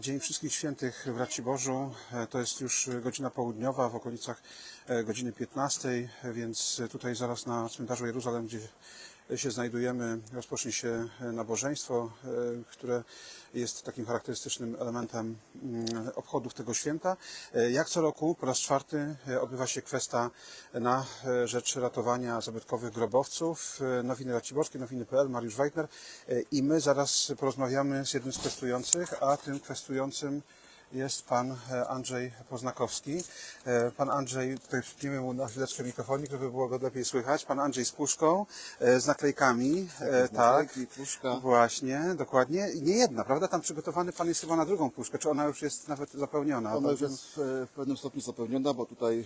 Dzień Wszystkich Świętych w Raciborzu. E, To jest już godzina południowa, w okolicach e, godziny 15, więc tutaj zaraz na cmentarzu Jeruzalem, gdzie się znajdujemy, rozpocznie się nabożeństwo, e, które jest takim charakterystycznym elementem mm, obchodów tego święta. E, Jak co roku, po raz czwarty e, odbywa się kwesta na e, rzecz ratowania zabytkowych grobowców. E, Nowiny Raciborskie, nowiny.pl, Mariusz Weitner E, i my zaraz porozmawiamy z jednym z kwestujących, a tym kwestującym jest pan e, Andrzej Poznakowski. E, Pan Andrzej, tutaj przypniemy mu na chwileczkę mikrofonik, żeby było go lepiej słychać. Pan Andrzej z puszką, e, z naklejkami. Tak, naklejki, puszka. Właśnie, dokładnie. Nie jedna, prawda? Tam przygotowany pan jest chyba na drugą puszkę, czy ona już jest nawet zapełniona? Ona już jest w, pewnym stopniu zapełniona, bo tutaj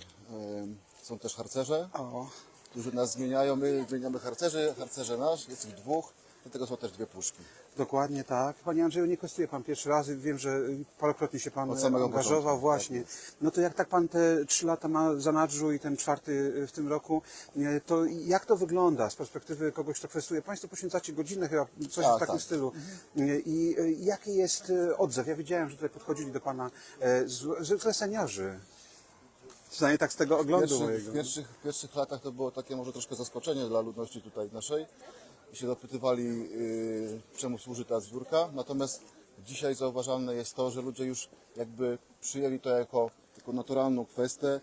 są też harcerze, O, którzy nas zmieniają. My zmieniamy harcerzy, harcerze nasz, jest ich dwóch, dlatego są też dwie puszki. Dokładnie tak. Panie Andrzeju, nie kwestuje Pan pierwszy raz. Wiem, że parokrotnie się Pan Od samego angażował. początku, Właśnie. tak no to jak tak Pan te trzy lata ma za nadrzu i ten czwarty w tym roku, e, to jak to wygląda z perspektywy kogoś, kto kwestuje? Państwo poświęcacie godzinę chyba, coś Tak, w takim tak. stylu. E, I e, jaki jest e, odzew? Ja widziałem, że tutaj podchodzili do Pana e, zwykle seniorzy. Przynajmniej tak z tego W oglądu pierwszych, mojego. w, pierwszych, w pierwszych latach to było takie może troszkę zaskoczenie dla ludności tutaj naszej się zapytywali, y, czemu służy ta zbiórka. Natomiast dzisiaj zauważalne jest to, że ludzie już jakby przyjęli to jako naturalną kwestię.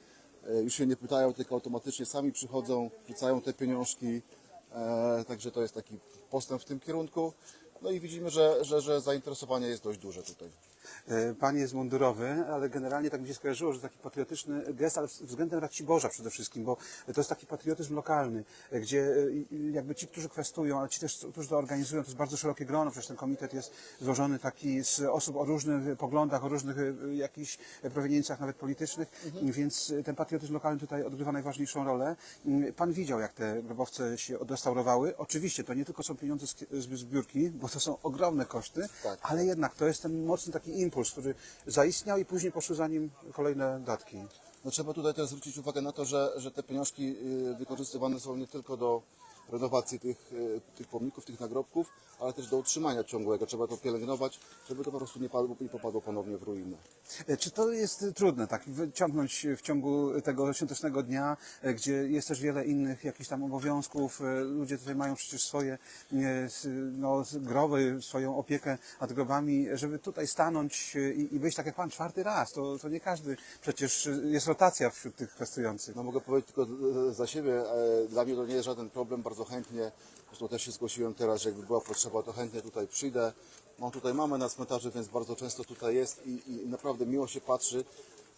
Y, Już się nie pytają, tylko automatycznie sami przychodzą, wrzucają te pieniążki. E, Także to jest taki postęp w tym kierunku. No i widzimy, że, że, że zainteresowanie jest dość duże tutaj. E, Pan jest mundurowy, ale generalnie tak mi się skojarzyło, że taki patriotyczny gest, ale względem Raciborza przede wszystkim, bo to jest taki patriotyzm lokalny, e, gdzie e, jakby ci, którzy kwestują, ale ci też, którzy to organizują, to jest bardzo szerokie grono, przecież ten komitet jest złożony taki z osób o różnych poglądach, o różnych jakichś proweniencjach nawet politycznych, więc e, ten patriotyzm lokalny tutaj odgrywa najważniejszą rolę. Mm, Pan widział, jak te grobowce się odrestaurowały. Oczywiście to nie tylko są pieniądze z z zbiórki, bo to są ogromne koszty, Tak. ale jednak to jest ten mocny taki impuls, który zaistniał i później poszły za nim kolejne datki. No trzeba tutaj też zwrócić uwagę na to, że, że te pieniążki y, wykorzystywane są nie tylko do renowacji tych, y, tych pomników, tych nagrobków, ale też do utrzymania ciągłego. Trzeba to pielęgnować, żeby to po prostu nie padło i popadło ponownie w ruinę. E, Czy to jest trudne, tak, wyciągnąć w ciągu tego świątecznego dnia, e, gdzie jest też wiele innych jakichś tam obowiązków, e, ludzie tutaj mają przecież swoje e, no, groby, swoją opiekę nad grobami, żeby tutaj stanąć e, i, i być tak jak Pan czwarty raz, to, to nie każdy, przecież e, jest rotacja wśród tych kwestujących. No mogę powiedzieć tylko e, za siebie, e, dla mnie to nie jest żaden problem, bardzo chętnie, zresztą też się zgłosiłem teraz, że jakby była potrzeba, to chętnie tutaj przyjdę. Mam tutaj mamę na cmentarzu, więc bardzo często tutaj jest i, i naprawdę miło się patrzy,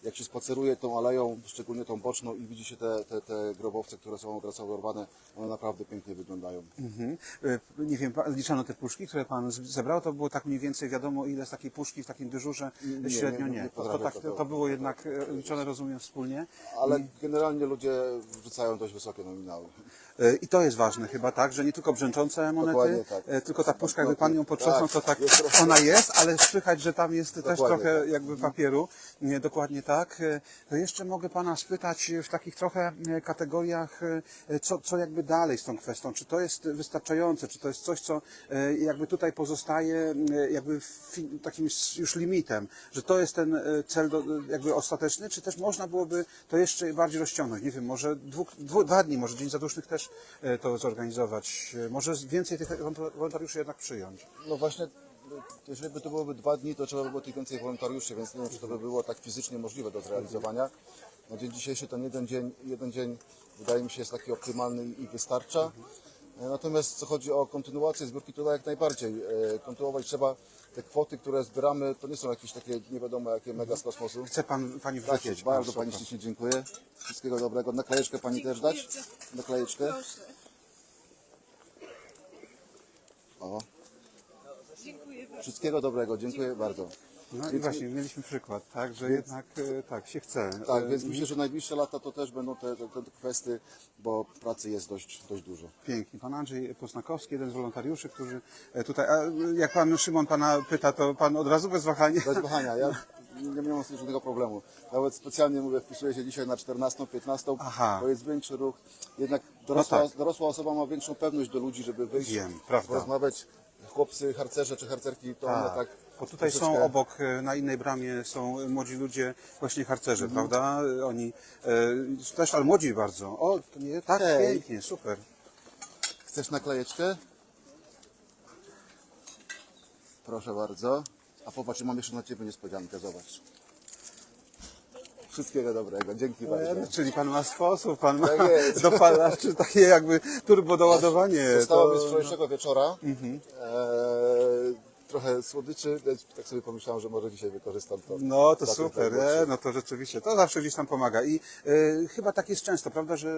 jak się spaceruje tą aleją, szczególnie tą boczną i widzi się te, te, te grobowce, które są odrestaurowane, one naprawdę pięknie wyglądają. Mhm. E, Nie wiem, liczono te puszki, które Pan zebrał, to było tak mniej więcej wiadomo, ile z takiej puszki w takim dyżurze Nie, średnio nie, nie. nie To, to, tak, to było jednak e, liczone, rozumiem, wspólnie. Ale generalnie ludzie wrzucają dość wysokie nominały. E, I to jest ważne chyba, tak, że nie tylko brzęczące monety, tak. e, tylko ta puszka, jakby Pan ją potrząsnął, to tak jest trochę- ona jest, ale słychać, że tam jest też Dokładnie trochę tak. jakby papieru. Nie, dokładnie tak. E, To jeszcze mogę Pana spytać w takich trochę e, kategoriach, e, co, co jakby dalej z tą kwestią? Czy to jest wystarczające? Czy to jest coś, co e, jakby tutaj pozostaje e, jakby fi- takim s- już limitem, że to jest ten e, cel do, jakby ostateczny, czy też można byłoby to jeszcze bardziej rozciągnąć? Nie wiem, może dwóch, dwu, dwa dni, może Dzień Zadusznych też e, to zorganizować, E, może więcej tych wolontariuszy jednak przyjąć. No właśnie, jeżeli by to byłoby dwa dni, to trzeba by było tych więcej wolontariuszy, więc nie wiem, czy to by było tak fizycznie możliwe do zrealizowania. Na dzień dzisiejszy ten jeden dzień, jeden dzień wydaje mi się jest taki optymalny i wystarcza. E, Natomiast co chodzi o kontynuację zbiórki, to jak najbardziej. E, Kontynuować trzeba te kwoty, które zbieramy, to nie są jakieś takie nie wiadomo jakie mega z kosmosu. Chce Pan, Pani Tak wrzucić? jest, bardzo Pani ślicznie dziękuję. Wszystkiego dobrego. Naklejeczkę Pani też dać? Naklejeczkę. Proszę. O, Dziękuję bardzo. wszystkiego dobrego, dziękuję bardzo. No i właśnie, mieliśmy przykład, tak, że jednak e, tak się chce. Tak, E, więc myślę, że najbliższe lata to też będą te, te, te kwestie, bo pracy jest dość, dość dużo. Pięknie. Pan Andrzej Posnakowski, jeden z wolontariuszy, którzy e, tutaj, a jak pan Szymon pana pyta, to pan od razu bez wahania. Bez wahania, ja nie miałem z tym żadnego problemu. Nawet specjalnie mówię, wpisuję się dzisiaj na 14, 15, Aha. bo jest większy ruch. Jednak dorosła, No tak. dorosła osoba ma większą pewność do ludzi, żeby wyjść, Wiem, prawda. porozmawiać. Chłopcy, harcerze czy harcerki, to one Tak. tak Bo tutaj są Troszeczkę- obok, e, na innej bramie są młodzi ludzie, właśnie harcerze, Mhm. prawda? Oni e, też, ale młodzi bardzo. O, to nie, tak, Hej. pięknie, super. Chcesz naklejeczkę? Proszę bardzo. A popatrz, mam jeszcze na Ciebie niespodziankę, zobacz. Wszystkiego dobrego, dzięki bardzo. E, Czyli pan ma sposób, pan ma Tak jest. dopalaczy, takie jakby turbo doładowanie. Zostało mi To- z wczorajszego wieczora eee, trochę słodyczy, więc tak sobie pomyślałem, że może dzisiaj wykorzystam to. No to super, e, no to rzeczywiście, to zawsze gdzieś tam pomaga. I e, chyba tak jest często, prawda, że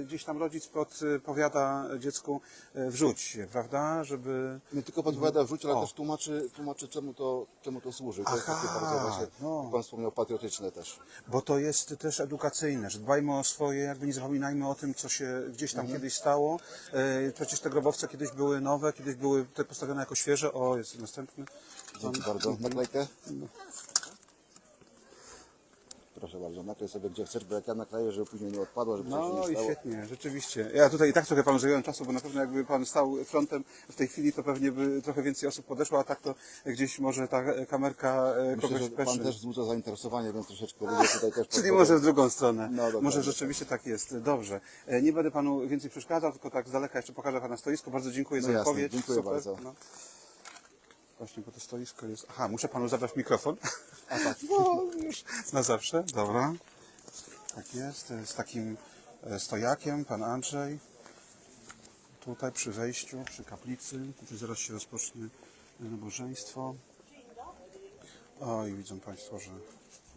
e, gdzieś tam rodzic podpowiada dziecku e, wrzuć prawda, żeby... Nie tylko podpowiada wrzuć, ale O. też tłumaczy, tłumaczy czemu, to, czemu to służy. To jest Aha, takie bardzo właśnie, no. jak Pan wspomniał, patriotyczne też. Bo to jest też edukacyjne, że dbajmy o swoje, jakby nie zapominajmy o tym, co się gdzieś tam Mhm. kiedyś stało. E, Przecież te grobowce kiedyś były nowe, kiedyś były te postawione jako świeże. O, jest następny. Dzięki bardzo. Naklejkę? Proszę bardzo, naklej sobie gdzie chcesz, bo jak ja nakleję, żeby później nie odpadło, żeby coś się No nie i stało. świetnie, rzeczywiście. Ja tutaj i tak trochę panu zająłem czasu, bo na pewno jakby pan stał frontem w tej chwili, to pewnie by trochę więcej osób podeszło, a tak to gdzieś może ta kamerka e, Myślę, kogoś że Pan peszy. też wzbudza zainteresowanie, więc troszeczkę ludzie tutaj też Czyli podchodzą. może w drugą stronę. No, dokładnie. może rzeczywiście tak jest. Dobrze. E, Nie będę panu więcej przeszkadzał, tylko tak z daleka jeszcze pokażę pana stoisko. Bardzo dziękuję No za jasne, odpowiedź. dziękuję bardzo. No. Właśnie, bo to stoisko jest... Aha, muszę panu zabrać mikrofon. A tak. No, już na zawsze. Dobra. Tak jest. Z takim e, stojakiem, pan Andrzej. Tutaj przy wejściu, przy kaplicy. Tutaj zaraz się rozpocznie nabożeństwo. O, i widzą Państwo, że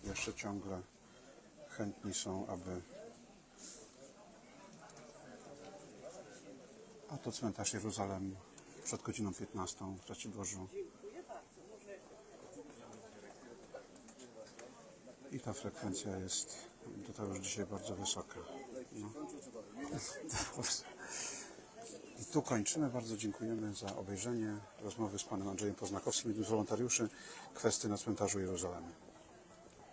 jeszcze ciągle chętni są, aby. A to cmentarz Jeruzalem przed godziną 15 w Czacie Bożu. I ta frekwencja jest tutaj już dzisiaj bardzo wysoka. No. I tu kończymy. Bardzo dziękujemy za obejrzenie rozmowy z panem Andrzejem Poznakowskim, z wolontariuszy kwestii na cmentarzu Jeruzalem.